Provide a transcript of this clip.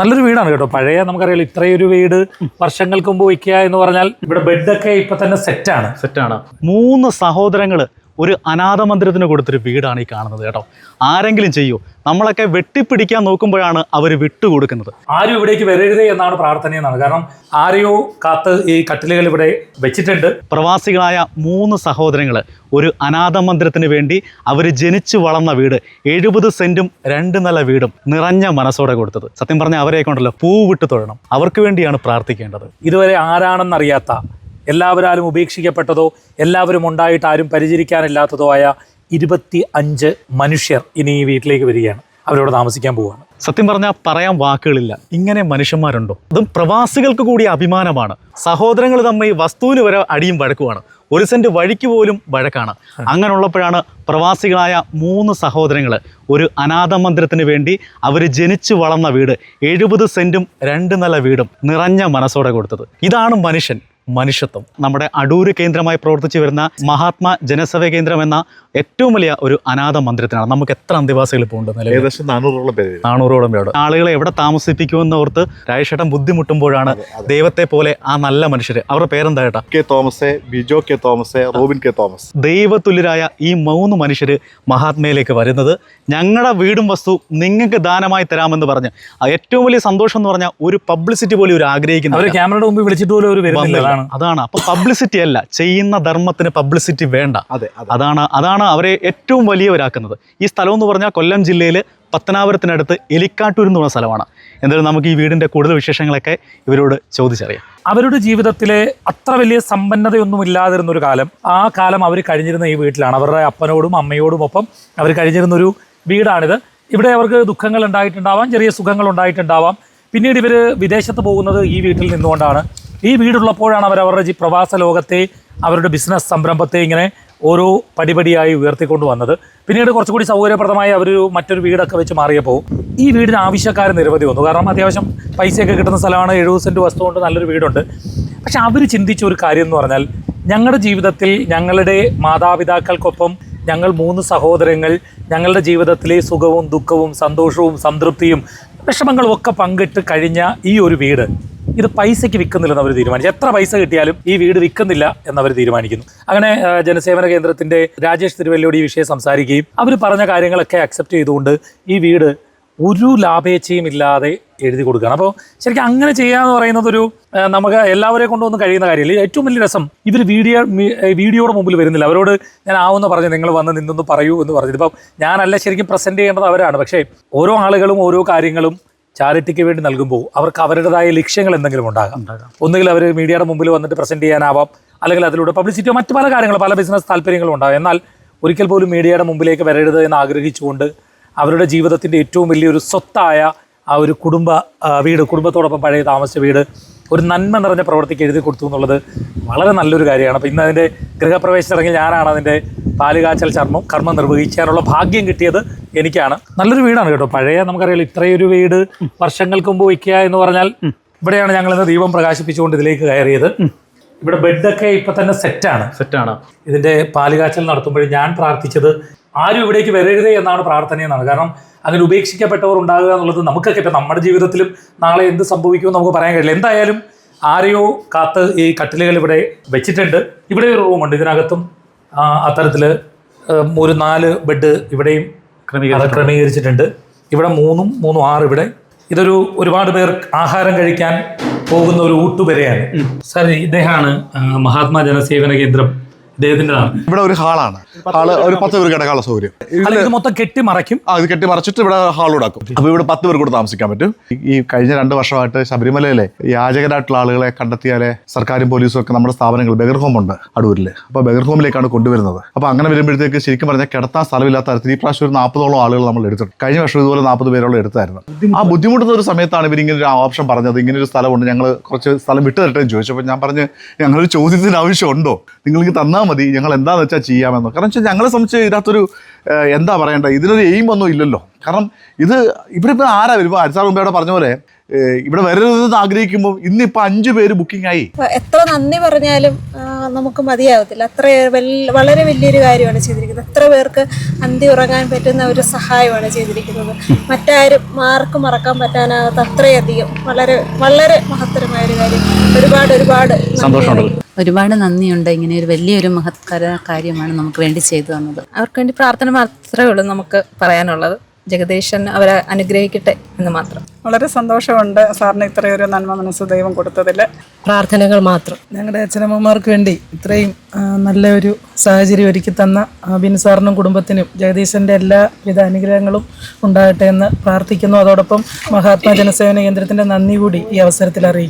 നല്ലൊരു വീടാണ് കേട്ടോ. പഴയ നമുക്കറിയാലോ ഒരു വീട് വർഷങ്ങൾക്ക് മുമ്പ് വയ്ക്കുക എന്ന് പറഞ്ഞാൽ ഇവിടെ ബെഡൊക്കെ ഇപ്പൊ തന്നെ സെറ്റാണ് സെറ്റാണ് മൂന്ന് സഹോദരങ്ങൾ ഒരു അനാഥ മന്ദിരത്തിന് കൊടുത്തൊരു വീടാണ് ഈ കാണുന്നത് കേട്ടോ. ആരെങ്കിലും ചെയ്യൂ. നമ്മളൊക്കെ വെട്ടിപ്പിടിക്കാൻ നോക്കുമ്പോഴാണ് അവർ വിട്ടുകൊടുക്കുന്നത്. ആരും ഇവിടേക്ക് വരരുതേ എന്നാണ് പ്രാർത്ഥനയെന്നാണ് കാരണം ആരെയോ കാത്ത് ഈ കട്ടിലുകൾ ഇവിടെ വെച്ചിട്ടുണ്ട്. പ്രവാസികളായ മൂന്ന് സഹോദരങ്ങൾ ഒരു അനാഥ മന്ദിരത്തിന് വേണ്ടി അവർ ജനിച്ചു വളർന്ന വീട് എഴുപത് സെന്റും രണ്ട് നില വീടും നിറഞ്ഞ മനസ്സോടെ കൊടുത്തത്. സത്യം പറഞ്ഞാൽ അവരെ കൊണ്ടല്ലോ പൂ വിട്ട് തൊഴണം. അവർക്ക് വേണ്ടിയാണ് പ്രാർത്ഥിക്കേണ്ടത്. ഇതുവരെ ആരാണെന്നറിയാത്ത എല്ലാവരാലും ഉപേക്ഷിക്കപ്പെട്ടതോ എല്ലാവരും ഉണ്ടായിട്ട് ആരും പരിചരിക്കാനില്ലാത്തതോ ആയ ഇരുപത്തി അഞ്ച് മനുഷ്യർ ഇനി ഈ വീട്ടിലേക്ക് വരികയാണ്. അവരോട് താമസിക്കാൻ പോവുകയാണ്. സത്യം പറഞ്ഞാൽ പറയാൻ വാക്കുകളില്ല. ഇങ്ങനെ മനുഷ്യന്മാരുണ്ടോ? അതും പ്രവാസികൾക്ക് കൂടി അഭിമാനമാണ്. സഹോദരങ്ങൾ തമ്മിൽ വസ്തുവിന് വരെ അടിയും വഴക്കുമാണ്. ഒരു സെന്റ് വഴിക്ക് പോലും വഴക്കാണ്. അങ്ങനെയുള്ളപ്പോഴാണ് പ്രവാസികളായ മൂന്ന് സഹോദരങ്ങൾ ഒരു അനാഥ മന്ദിരത്തിന് വേണ്ടി അവർ ജനിച്ചു വളർന്ന വീട് എഴുപത് സെന്റും രണ്ട് നില വീടും നിറഞ്ഞ മനസ്സോടെ കൊടുത്തത്. ഇതാണ് മനുഷ്യൻ. മനുഷ്യത്വം. നമ്മുടെ അടൂര് കേന്ദ്രമായി പ്രവർത്തിച്ചു വരുന്ന മഹാത്മാ ജനസേവ കേന്ദ്രം എന്ന ഏറ്റവും വലിയ ഒരു അനാഥ മന്ദിരത്തിനാണ്. നമുക്ക് എത്ര അന്തേവാസികൾ ഇപ്പോൾ ഉണ്ട് ഏകദേശം നാനൂറോളം പേര് നാനൂറോളം പേരോട് ആളുകളെ എവിടെ താമസിപ്പിക്കുമെന്ന് ഓർത്ത് രാജേഷേട്ടൻ ബുദ്ധിമുട്ടുമ്പോഴാണ് ദൈവത്തെ പോലെ ആ നല്ല മനുഷ്യര്. അവരുടെ പേരെന്താ ഏട്ടാ K Thomas Bijo K Thomas Robin K Thomas. ദൈവതുല്യരായ ഈ മൂന്ന് മനുഷ്യര് മഹാത്മയിലേക്ക് വരുന്നത്. ഞങ്ങളുടെ വീടും വസ്തു നിങ്ങൾക്ക് ദാനമായി തരാമെന്ന് പറഞ്ഞ് ഏറ്റവും വലിയ സന്തോഷം എന്ന് പറഞ്ഞാൽ ഒരു പബ്ലിസിറ്റി പോലും ഒരു ആഗ്രഹിക്കുന്നത് അവർ ക്യാമറയുടെ മുമ്പിൽ വിളിച്ചിട്ട് പോലും ഒരു. അതാണ്. അതാണ്. അപ്പൊ പബ്ലിസിറ്റി അല്ല. ചെയ്യുന്ന ധർമ്മത്തിന് പബ്ലിസിറ്റി വേണ്ട. അതെ അതെ. അതാണ് അതാണ് അവരെ ഏറ്റവും വലിയവരാക്കുന്നത്. ഈ സ്ഥലം എന്ന് പറഞ്ഞാൽ കൊല്ലം ജില്ലയിൽ പത്തനാപുരത്തിനടുത്ത് എലിക്കാട്ടൂർ എന്ന് പറഞ്ഞ സ്ഥലമാണ്. എന്തായാലും നമുക്ക് ഈ വീടിന്റെ കൂടുതൽ വിശേഷങ്ങളൊക്കെ ഇവരോട് ചോദിച്ചറിയാം. അവരുടെ ജീവിതത്തിലെ അത്ര വലിയ സമ്പന്നതയൊന്നും ഇല്ലാതിരുന്ന ഒരു കാലം. ആ കാലം അവർ കഴിഞ്ഞിരുന്ന ഈ വീട്ടിലാണ്. അവരുടെ അപ്പനോടും അമ്മയോടും ഒപ്പം അവർ കഴിഞ്ഞിരുന്ന ഒരു വീടാണിത്. ഇവിടെ അവർക്ക് ദുഃഖങ്ങൾ ഉണ്ടായിട്ടുണ്ടാവാം ചെറിയ സുഖങ്ങൾ ഉണ്ടായിട്ടുണ്ടാവാം. പിന്നീട് ഇവർ വിദേശത്ത് പോകുന്നത് ഈ വീട്ടിൽ നിന്നുകൊണ്ടാണ്. ഈ വീടുള്ളപ്പോഴാണ് അവർ അവരുടെ പ്രവാസ ലോകത്തെ അവരുടെ ബിസിനസ് സംരംഭത്തെ ഇങ്ങനെ ഓരോ പടിപടിയായി ഉയർത്തിക്കൊണ്ട് വന്നത്. പിന്നീട് കുറച്ചുകൂടി സൗകര്യപ്രദമായി അവരൊരു മറ്റൊരു വീടൊക്കെ വെച്ച് മാറിയപ്പോൾ ഈ വീടിന് ആവശ്യക്കാർ നിരവധി വന്നു. കാരണം അത്യാവശ്യം പൈസയൊക്കെ കിട്ടുന്ന സ്ഥലമാണ് എഴുപത് സെന്റ് വസ്തു കൊണ്ട് നല്ലൊരു വീടുണ്ട്. പക്ഷെ അവർ ചിന്തിച്ച ഒരു കാര്യം എന്ന് പറഞ്ഞാൽ ഞങ്ങളുടെ ജീവിതത്തിൽ ഞങ്ങളുടെ മാതാപിതാക്കൾക്കൊപ്പം ഞങ്ങൾ മൂന്ന് സഹോദരങ്ങൾ ഞങ്ങളുടെ ജീവിതത്തിലെ സുഖവും ദുഃഖവും സന്തോഷവും സംതൃപ്തിയും വിഷമങ്ങളും ഒക്കെ പങ്കിട്ട് കഴിഞ്ഞ ഈ ഒരു വീട് ഇത് പൈസയ്ക്ക് വിൽക്കുന്നില്ലെന്ന് അവർ തീരുമാനിച്ചു. എത്ര പൈസ കിട്ടിയാലും ഈ വീട് വിൽക്കുന്നില്ല എന്നവർ തീരുമാനിക്കുന്നു. അങ്ങനെ ജനസേവന കേന്ദ്രത്തിന്റെ രാജേഷ് തിരുവല്ലയോട് ഈ വിഷയം സംസാരിക്കുകയും അവർ പറഞ്ഞ കാര്യങ്ങളൊക്കെ അക്സെപ്റ്റ് ചെയ്തുകൊണ്ട് ഈ വീട് ഒരു ലാഭേച്ഛയും ഇല്ലാതെ എഴുതി കൊടുക്കുകയാണ്. അപ്പോൾ ശരിക്കും അങ്ങനെ ചെയ്യാന്ന് പറയുന്നത് ഒരു നമുക്ക് എല്ലാവരെ കൊണ്ടൊന്നും കഴിയുന്ന കാര്യമില്ല. ഏറ്റവും വലിയ രസം. ഇവർ വീഡിയോ വീഡിയോയുടെ മുമ്പിൽ വരുന്നില്ല. അവരോട് ഞാൻ ആവുമെന്ന് പറഞ്ഞു നിങ്ങൾ വന്ന് നിന്നൊന്ന് പറയൂ എന്ന് പറഞ്ഞത് ഇപ്പം ഞാനല്ല ശരിക്കും പ്രസന്റ് ചെയ്യേണ്ടത് അവരാണ്. പക്ഷേ ഓരോ ആളുകളും ഓരോ കാര്യങ്ങളും ചാരിറ്റിക്ക് വേണ്ടി നൽകുമ്പോൾ അവർക്ക് അവരുടേതായ ലക്ഷ്യങ്ങൾ എന്തെങ്കിലും ഉണ്ടാകാം. ഒന്നുകിൽ അവർ മീഡിയയുടെ മുമ്പിൽ വന്നിട്ട് പ്രസന്റ് ചെയ്യാനാവാം. അല്ലെങ്കിൽ അതിലൂടെ പബ്ലിസിറ്റിയോ മറ്റു പല കാര്യങ്ങൾ പല ബിസിനസ് താല്പര്യങ്ങളും ഉണ്ടാകും. എന്നാൽ ഒരിക്കൽ പോലും മീഡിയയുടെ മുമ്പിലേക്ക് വരരുത് എന്ന് ആഗ്രഹിച്ചുകൊണ്ട് അവരുടെ ജീവിതത്തിന്റെ ഏറ്റവും വലിയൊരു സ്വത്തായ ആ ഒരു കുടുംബ വീട് കുടുംബത്തോടൊപ്പം പഴയ താമസ വീട് ഒരു നന്മ നിറഞ്ഞ പ്രവർത്തിക്ക് എഴുതി കൊടുത്തു എന്നുള്ളത് വളരെ നല്ലൊരു കാര്യമാണ്. അപ്പോൾ ഇന്ന് അതിന്റെ ഗൃഹപ്രവേശനത്തിൽ ഞാനാണ് അതിന്റെ പാലുകാച്ചൽ ചർമ്മം കർമ്മം നിർവഹിക്കാനുള്ള ഭാഗ്യം കിട്ടിയത് എനിക്കാണ്. നല്ലൊരു വീടാണ് കേട്ടോ. പഴയ നമുക്കറിയാലോ ഇത്രയൊരു വീട് വർഷങ്ങൾക്ക് മുമ്പ് വയ്ക്കുക എന്ന് പറഞ്ഞാൽ ഇവിടെയാണ് ഞങ്ങൾ ഇന്ന് ദീപം പ്രകാശിപ്പിച്ചുകൊണ്ട് ഇതിലേക്ക് കയറിയത്. ഇവിടെ ബെഡൊക്കെ ഇപ്പൊ തന്നെ സെറ്റാണ് സെറ്റാണ് ഇതിന്റെ പാലുകാച്ചൽ നടത്തുമ്പോൾ ഞാൻ പ്രാർത്ഥിച്ചത് ആരും ഇവിടേക്ക് വരരുതേ എന്നാണ് പ്രാർത്ഥനയെന്നാണ്. കാരണം അങ്ങനെ ഉപേക്ഷിക്കപ്പെട്ടവർ ഉണ്ടാകുക എന്നുള്ളത് നമുക്കൊക്കെ ഇപ്പം നമ്മുടെ ജീവിതത്തിലും നാളെ എന്ത് സംഭവിക്കുമെന്ന് നമുക്ക് പറയാൻ കഴിയില്ല. എന്തായാലും ആരെയോ കാത്ത് ഈ കട്ടിലുകൾ ഇവിടെ വെച്ചിട്ടുണ്ട്. ഇവിടെ ഒരു റൂമുണ്ട് ഇതിനകത്തും ആ, അത്തരത്തിൽ ഒരു നാല് ബെഡ് ഇവിടെയും ക്രമീകരിച്ചിട്ടുണ്ട്. ഇവിടെ മൂന്നും മൂന്നും ആറ് ഇവിടെ. ഇതൊരു ഒരുപാട് പേർ ആഹാരം കഴിക്കാൻ പോകുന്ന ഒരു ഊട്ടുപെരയാണ് സാർ ഇദ്ദേഹമാണ് മഹാത്മാ ജനസേവന കേന്ദ്രം ഇദ്ദേഹത്തിന്റെതാണ് ഇവിടെ ഒരു ഹാളാണ്. ഹാൾ ഒരു പത്ത് പേർക്ക് കിടക്കാനുള്ള സൗകര്യം. അല്ല ഇത് മൊത്തം കെട്ടി മറയ്ക്കും. ആ ഇത് കെട്ടി മറച്ചിട്ട് ഇവിടെ ഹാൾ ഉണ്ടാക്കും അപ്പൊ ഇവിടെ പത്ത് പേർ കൂടെ താമസിക്കാൻ പറ്റും. ഈ- ഈ കഴിഞ്ഞ രണ്ട് വർഷമായിട്ട് ശബരിമലയിലെ യാചകരായിട്ടുള്ള ആളുകളെ കണ്ടെത്തിയാലേ സർക്കാരും പോലീസും ഒക്കെ നമ്മുടെ സ്ഥാപനങ്ങൾ ബഗർ ഹോം ഉണ്ട് അടൂരിൽ അപ്പൊ ബഗർ ഹോമിലേക്കാണ് കൊണ്ടുവരുന്നത്. അപ്പൊ അങ്ങനെ വരുമ്പോഴത്തേക്ക് ശരിക്കും പറഞ്ഞാൽ കിടത്താൻ സ്ഥലമില്ലാത്ത തരത്തിൽ ഈ പ്രാവശ്യം ഒരു നാൽപ്പതോളം ആളുകൾ നമ്മൾ എടുത്തിട്ടുണ്ട്. കഴിഞ്ഞ വർഷം ഇതുപോലെ നാൽപ്പത് പേരോളം എടുത്തായിരുന്നു. ആ ബുദ്ധിമുട്ടുന്ന ഒരു സമയത്താണ് ഇവർ ഇങ്ങനെ ഒരു ഓപ്ഷൻ പറഞ്ഞത്. ഇങ്ങനെ ഒരു സ്ഥലമുണ്ട് ഞങ്ങൾ കുറച്ച് സ്ഥലം വിട്ടു തരട്ടെ എന്ന് ചോദിച്ചപ്പോൾ ഞാൻ പറഞ്ഞ് ഞങ്ങളൊരു ചോദ്യത്തിന് ആവശ്യമുണ്ടോ? നിങ്ങൾക്ക് തന്നാൽ മതി. ഞങ്ങൾ എന്താണെന്ന് വെച്ചാൽ ചെയ്യാമെന്ന്. കാരണം വെച്ചാൽ ഞങ്ങളെ സംബന്ധിച്ച് ഇതിനകത്തൊരു എന്താ പറയേണ്ടത് ഇതിനൊരു എയിം ഒന്നും ഇല്ലല്ലോ. കാരണം ഇത് ഇവിടെ ഇപ്പോൾ ആരാ വരും ഇപ്പോൾ അരിസാർ മുമ്പേ അവിടെ പറഞ്ഞ പോലെ ഇവിടെ വരരുതെന്ന് ആഗ്രഹിക്കുമ്പോൾ ഇന്നിപ്പോൾ അഞ്ചു പേര് ബുക്കിംഗ് ആയി എത്ര നന്ദി പറഞ്ഞാലും നമുക്ക് മതിയാവത്തില്ല. അത്ര വളരെ വലിയൊരു കാര്യമാണ് ചെയ്തിരിക്കുന്നത്. എത്ര പേർക്ക് അന്തി ഉറങ്ങാൻ പറ്റുന്ന ഒരു സഹായമാണ് ചെയ്തിരിക്കുന്നത്. മറ്റാരും മാർക്ക് മറക്കാൻ പറ്റാനാകാത്ത അത്രയധികം വളരെ വളരെ മഹത്തരമായ ഒരു കാര്യം. ഒരുപാട് ഒരുപാട് സന്തോഷമുണ്ട്. ഒരുപാട് നന്ദിയുണ്ട്. ഇങ്ങനെ ഒരു വലിയൊരു മഹത്കര കാര്യമാണ് നമുക്ക് വേണ്ടി ചെയ്തു തന്നത്. അവർക്ക് വേണ്ടി പ്രാർത്ഥന മാത്രമേ ഉള്ളൂ നമുക്ക് പറയാനുള്ളത്. ജഗദീശൻ അവരെ അനുഗ്രഹിക്കട്ടെ എന്ന് മാത്രം. വളരെ സന്തോഷമുണ്ട് സാറിന് ഇത്രയൊരു നന്മ മനസ്സ് ദൈവം കൊടുത്തതിൽ പ്രാർത്ഥനകൾ മാത്രം. ഞങ്ങളുടെ അച്ഛനമ്മമാർക്ക് വേണ്ടി ഇത്രയും നല്ലൊരു നല്ല ഒരു സാഹചര്യം ഒരുക്കി തന്ന ആ, ബിൻ സാറിനും കുടുംബത്തിനും ജഗദീശന്റെ എല്ലാവിധ അനുഗ്രഹങ്ങളും ഉണ്ടാകട്ടെ എന്ന് പ്രാർത്ഥിക്കുന്നു. അതോടൊപ്പം മഹാത്മാ ജനസേവന കേന്ദ്രത്തിന്റെ നന്ദി കൂടി ഈ അവസരത്തിൽ അറിയിക്കുന്നു.